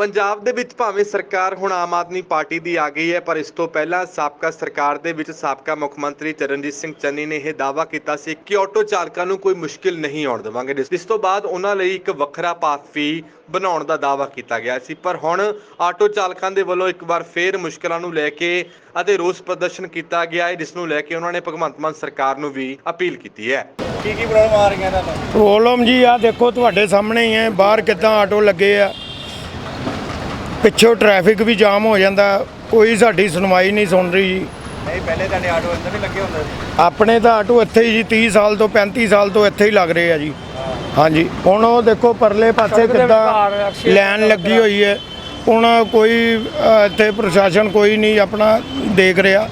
ਪੰਜਾਬ ਦੇ ਵਿੱਚ ਭਾਵੇਂ ਸਰਕਾਰ ਹੁਣ ਆਮ ਆਦਮੀ ਪਾਰਟੀ ਦੀ ਆ ਗਈ ਹੈ ਪਰ ਇਸ ਤੋਂ ਪਹਿਲਾਂ ਸਾਬਕਾ ਸਰਕਾਰ ਦੇ ਵਿੱਚ ਸਾਬਕਾ ਮੁੱਖ ਮੰਤਰੀ ਚਰਨਜੀਤ ਸਿੰਘ ਚੰਨੀ ਨੇ ਇਹ ਦਾਅਵਾ ਕੀਤਾ ਸੀ ਕਿ ਆਟੋ ਚਾਲਕਾਂ ਨੂੰ ਕੋਈ ਮੁਸ਼ਕਿਲ ਨਹੀਂ ਆਉਣ ਦੇਵਾਂਗੇ। ਜਿਸ ਇਸ ਤੋਂ ਬਾਅਦ ਉਹਨਾਂ ਲਈ ਇੱਕ ਵੱਖਰਾ ਪਾਸ ਵੀ ਬਣਾਉਣ ਦਾ ਦਾਅਵਾ ਕੀਤਾ ਗਿਆ ਸੀ। ਪਰ ਹੁਣ ਆਟੋ ਚਾਲਕਾਂ ਦੇ ਵੱਲੋਂ ਇੱਕ ਵਾਰ ਫੇਰ ਮੁਸ਼ਕਲਾਂ ਨੂੰ ਲੈ ਕੇ ਅਤੇ ਰੋਸ ਪ੍ਰਦਰਸ਼ਨ ਕੀਤਾ ਗਿਆ ਹੈ ਜਿਸ ਨੂੰ ਲੈ ਕੇ ਉਹਨਾਂ ਨੇ ਭਗਵੰਤ ਮਾਨ ਸਰਕਾਰ ਨੂੰ ਵੀ ਅਪੀਲ ਕੀਤੀ ਹੈ। ਕੀ ਕੀ ਪ੍ਰੋਬਲਮ ਆ ਰਹੀਆਂ ਨੂੰ? ਪ੍ਰੋਬਲਮ ਜੀ ਆ ਦੇਖੋ ਤੁਹਾਡੇ ਸਾਹਮਣੇ ਹੀ ਹੈ ਬਾਹਰ ਕਿੱਦਾਂ ਆਟੋ ਲੱਗੇ ਆ। ਪਿੱਛੋਂ ਟ੍ਰੈਫਿਕ ਵੀ ਜਾਮ ਹੋ ਜਾਂਦਾ ਕੋਈ ਸਾਡੀ ਸੁਣਵਾਈ ਨਹੀਂ ਸੁਣ ਰਹੀ। ਜੀ ਨਹੀਂ ਪਹਿਲੇ ਤੁਹਾਡੇ ਆਟੋ ਅੰਦਰ ਵੀ ਲੱਗੇ ਹੁੰਦੇ। ਸੀ ਆਪਣੇ ਤਾਂ ਆਟੋ ਇੱਥੇ ਹੀ ਜੀ 30 ਸਾਲ ਤੋਂ 35 ਸਾਲ ਤੋਂ ਇੱਥੇ ਹੀ ਲੱਗ ਰਹੇ ਆ ਜੀ। ਹਾਂਜੀ ਹੁਣ ਉਹ ਦੇਖੋ ਪਰਲੇ ਪਾਸੇ ਕਿੱਦਾਂ ਲਾਈਨ ਲੱਗੀ ਹੋਈ ਹੈ। ਹੁਣ ਕੋਈ ਇੱਥੇ ਪ੍ਰਸ਼ਾਸਨ ਕੋਈ ਨਹੀਂ ਆਪਣਾ ਦੇਖ ਰਿਹਾ।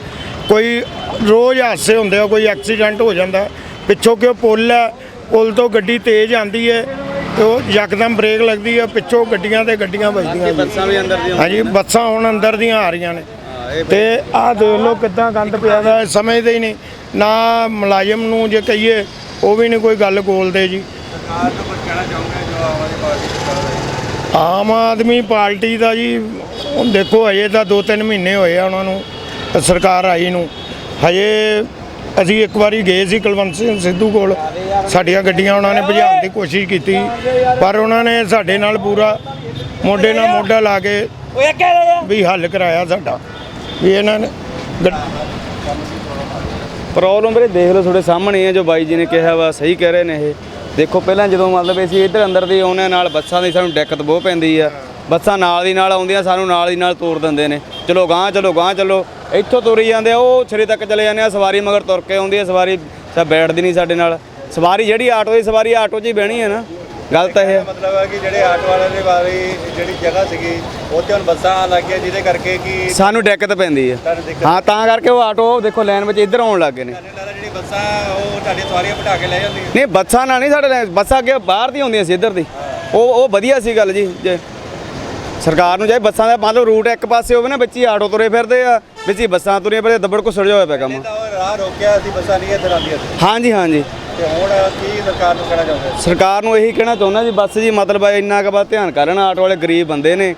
ਕੋਈ ਰੋਜ਼ ਹਾਦਸੇ ਹੁੰਦੇ ਆ ਕੋਈ ਐਕਸੀਡੈਂਟ ਹੋ ਜਾਂਦਾ। ਪਿੱਛੋਂ ਕਿ ਪੁਲ ਹੈ ਪੁਲ ਤੋਂ ਗੱਡੀ ਤੇਜ਼ ਆਂਦੀ ਹੈ। ਤੇ ਉਹ ਯਕਦਮ ਬ੍ਰੇਕ ਲੱਗਦੀ ਹੈ ਪਿੱਛੋਂ ਗੱਡੀਆਂ ਤੇ ਗੱਡੀਆਂ ਵੱਜਦੀਆਂ ਬੱਸਾਂ ਵੀ ਅੰਦਰ ਦੀਆਂ ਹਾਂਜੀ ਬੱਸਾਂ ਹੁਣ ਅੰਦਰ ਦੀਆਂ ਆ ਰਹੀਆਂ ਨੇ। ਤੇ ਆਹ ਦੇਖ ਲਓ ਕਿੱਦਾਂ ਗੰਦ ਪਿਆ ਦਾ ਸਮਝਦੇ ਹੀ ਨਹੀਂ। ਨਾ ਮੁਲਾਜ਼ਮ ਨੂੰ ਜੇ ਕਹੀਏ ਉਹ ਵੀ ਨਹੀਂ ਕੋਈ ਗੱਲ ਬੋਲਦੇ ਜੀ। ਸਰਕਾਰ ਨੂੰ ਕੁਝ ਕਹਿਣਾ ਚਾਹੋਗੇ ਜੋ ਆਮ ਆਦਮੀ ਪਾਰਟੀ ਆਮ ਆਦਮੀ ਪਾਰਟੀ ਦਾ ਜੀ ਦੇਖੋ ਹਜੇ ਤਾਂ 2-3 ਮਹੀਨੇ ਹੋਏ ਆ ਉਹਨਾਂ ਨੂੰ ਸਰਕਾਰ ਆਈ ਨੂੰ। ਹਜੇ ਅਸੀਂ ਇੱਕ ਵਾਰੀ ਗਏ ਸੀ ਕੁਲਵੰਤ ਸਿੰਘ ਸਿੱਧੂ ਕੋਲ। ਸਾਡੀਆਂ ਗੱਡੀਆਂ ਉਹਨਾਂ ਨੇ ਭਜਾਉਣ ਦੀ ਕੋਸ਼ਿਸ਼ ਕੀਤੀ। ਪਰ ਉਹਨਾਂ ਨੇ ਸਾਡੇ ਨਾਲ ਪੂਰਾ ਮੋਢੇ ਨਾਲ ਮੋਢਾ ਲਾ ਕੇ ਵੀ ਹੱਲ ਕਰਾਇਆ ਸਾਡਾ। ਵੀ ਇਹਨਾਂ ਨੇ ਪ੍ਰੋਬਲਮ ਵੀਰੇ ਦੇਖ ਲਓ ਤੁਹਾਡੇ ਸਾਹਮਣੇ ਹੈ ਜੋ ਬਾਈ ਜੀ ਨੇ ਕਿਹਾ ਵਾ ਸਹੀ ਕਹਿ ਰਹੇ ਨੇ ਇਹ। ਦੇਖੋ ਪਹਿਲਾਂ ਜਦੋਂ ਮਤਲਬ ਅਸੀਂ ਇੱਧਰ ਅੰਦਰ ਦੀ ਆਉਂਦੇ ਨਾਲ ਬੱਸਾਂ ਦੀ ਸਾਨੂੰ ਦਿੱਕਤ ਬਹੁਤ ਪੈਂਦੀ ਆ। ਬੱਸਾਂ ਨਾਲ ਦੀ ਨਾਲ ਆਉਂਦੀਆਂ ਸਾਨੂੰ ਨਾਲ ਦੀ ਨਾਲ ਤੋੜ ਦਿੰਦੇ ਨੇ। ਚਲੋ ਗਾਂਹ ਚਲੋ ਗਾਂਹ ਚਲੋ ਇੱਥੋਂ ਤੁਰੀ ਜਾਂਦੇ ਆ ਉਹ ਛਰੇ ਤੱਕ ਚਲੇ ਜਾਂਦੇ ਆ ਸਵਾਰੀ ਮਗਰ ਤੁਰ ਕੇ ਆਉਂਦੀ ਆ ਸਵਾਰੀ ਸਭ ਬੈਠਦੀ ਨਹੀਂ ਸਾਡੇ ਨਾਲ। ਸਵਾਰੀ ਜਿਹੜੀ ਆਟੋ ਦੀ ਸਵਾਰੀ ਆਟੋ 'ਚ ਹੀ ਬਹਿਣੀ ਹੈ ਨਾ ਗੱਲ ਤਾਂ ਇਹ। ਹੈ ਮਤਲਬ ਹੈ ਕਿ ਜਿਹੜੇ ਆਟੋ ਵਾਲਿਆਂ ਦੀ ਵਾਰੀ ਜਿਹੜੀ ਜਗ੍ਹਾ ਸੀਗੀ ਉੱਥੇ ਹੁਣ ਬੱਸਾਂ ਆਉਣ ਲੱਗ ਗਈਆਂ ਜਿਹਦੇ ਕਰਕੇ ਕਿ ਸਾਨੂੰ ਦਿੱਕਤ ਪੈਂਦੀ ਆ। ਦਿੱਕਤ ਹਾਂ ਤਾਂ ਕਰਕੇ ਉਹ ਆਟੋ ਦੇਖੋ ਲਾਈਨ ਵਿੱਚ ਇੱਧਰ ਆਉਣ ਲੱਗ ਗਏ ਨੇ। ਜਿਹੜੀ ਬੱਸਾਂ ਉਹ ਤੁਹਾਡੀ ਸਵਾਰੀਆਂ ਬਿਠਾ ਕੇ ਲੈ ਜਾਂਦੀਆਂ। ਨਹੀਂ ਬੱਸਾਂ ਨਾਲ ਨਹੀਂ ਸਾਡੇ ਬੱਸਾਂ ਅੱਗੇ ਬਾਹਰ ਦੀ ਹੁੰਦੀਆਂ ਸੀ ਇੱਧਰ ਦੀ। ਉਹ ਉਹ ਵਧੀਆ ਸੀ ਗੱਲ ਜੀ ਜੇ ਸਰਕਾਰ ਨੂੰ ਜੇ ਬੱਸਾਂ ਦਾ ਮੰਨ ਲਓ ਰੂਟ ਇੱਕ ਪਾਸੇ ਹੋਵੇ ਨਾ ਹੀ ਆਟੋ ਤੁਰੇ ਫਿਰਦੇ ਆ ਵਿੱਚ ਹੀ ਬੱਸਾਂ ਤੁਰੀਆਂ ਫਿਰਦੇ ਦੱਬੜ ਕੋ ਸੜਿਆ ਹੋਇਆ ਪਿਆ ਕੰਮ। ਰਾਹ ਰੋਕਿਆ ਸੀ ਬੱਸਾਂ ਨਹੀਂ ਇੱਧਰ ਆਉਂਦੀਆਂ। ਸੀ ਹਾਂਜੀ ਹਾਂਜੀ। ਤੇ ਹੁਣ ਕੀ ਸਰਕਾਰ ਨੂੰ ਕਹਿਣਾ ਚਾਹੁੰਦੇ ਸਰਕਾਰ ਨੂੰ ਇਹੀ ਕਹਿਣਾ ਚਾਹੁੰਦਾ ਜੀ ਬੱਸ ਜੀ ਮਤਲਬ ਹੈ ਇੰਨਾ ਕੁ ਬਸ ਧਿਆਨ ਕਰਨ ਆਟੋ ਵਾਲੇ ਗਰੀਬ ਬੰਦੇ ਨੇ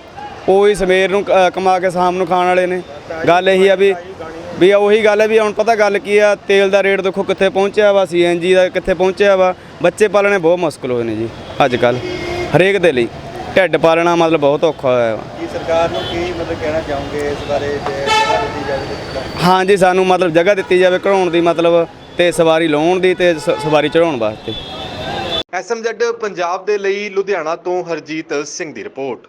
ਉਹ ਹੀ ਸਵੇਰ ਨੂੰ ਕਮਾ ਕੇ ਸ਼ਾਮ ਨੂੰ ਖਾਣ ਵਾਲੇ ਨੇ। ਗੱਲ ਇਹੀ ਆ ਵੀ ਵੀ ਉਹੀ ਗੱਲ ਹੈ ਵੀ ਹੁਣ ਪਤਾ ਗੱਲ ਕੀ ਆ ਤੇਲ ਦਾ ਰੇਟ ਦੇਖੋ ਕਿੱਥੇ ਪਹੁੰਚਿਆ ਵਾ ਸੀਐਨਜੀ ਦਾ ਕਿੱਥੇ ਪਹੁੰਚਿਆ ਵਾ ਬੱਚੇ ਪਾਲਣੇ ਬਹੁਤ ਮੁਸ਼ਕਲ ਹੋਏ ਨੇ ਜੀ ਅੱਜ ਕੱਲ ਹਰੇਕ ਦੇ ਲਈ। ਢਿੱਡ ਪਾਲਣਾ ਮਤਲਬ ਬਹੁਤ ਔਖਾ ਹੋਇਆ ਵਾ। ਕੀ ਸਰਕਾਰ ਨੂੰ ਕੀ ਮਤਲਬ ਕਹਿਣਾ ਚਾਹੋਗੇ ਇਸ ਬਾਰੇ ਜੇ ਜਗ੍ਹਾ ਦਿੱਤੀ ਜਾਵੇ ਤਾਂ? ਹਾਂਜੀ ਸਾਨੂੰ ਮਤਲਬ ਜਗ੍ਹਾ ਦਿੱਤੀ ਜਾਵੇ ਘੜਾਉਣ ਦੀ ਮਤਲਬ ਤੇ ਸਵਾਰੀ ਲਾਉਣ ਦੀ ਤੇ ਸ- ਸਵਾਰੀ ਚੜਾਉਣ ਵਾਸਤੇ। ਐਸਐਮਜ਼ੈਡ ਪੰਜਾਬ ਦੇ ਲਈ ਲੁਧਿਆਣਾ ਤੋਂ ਹਰਜੀਤ ਸਿੰਘ ਦੀ ਰਿਪੋਰਟ।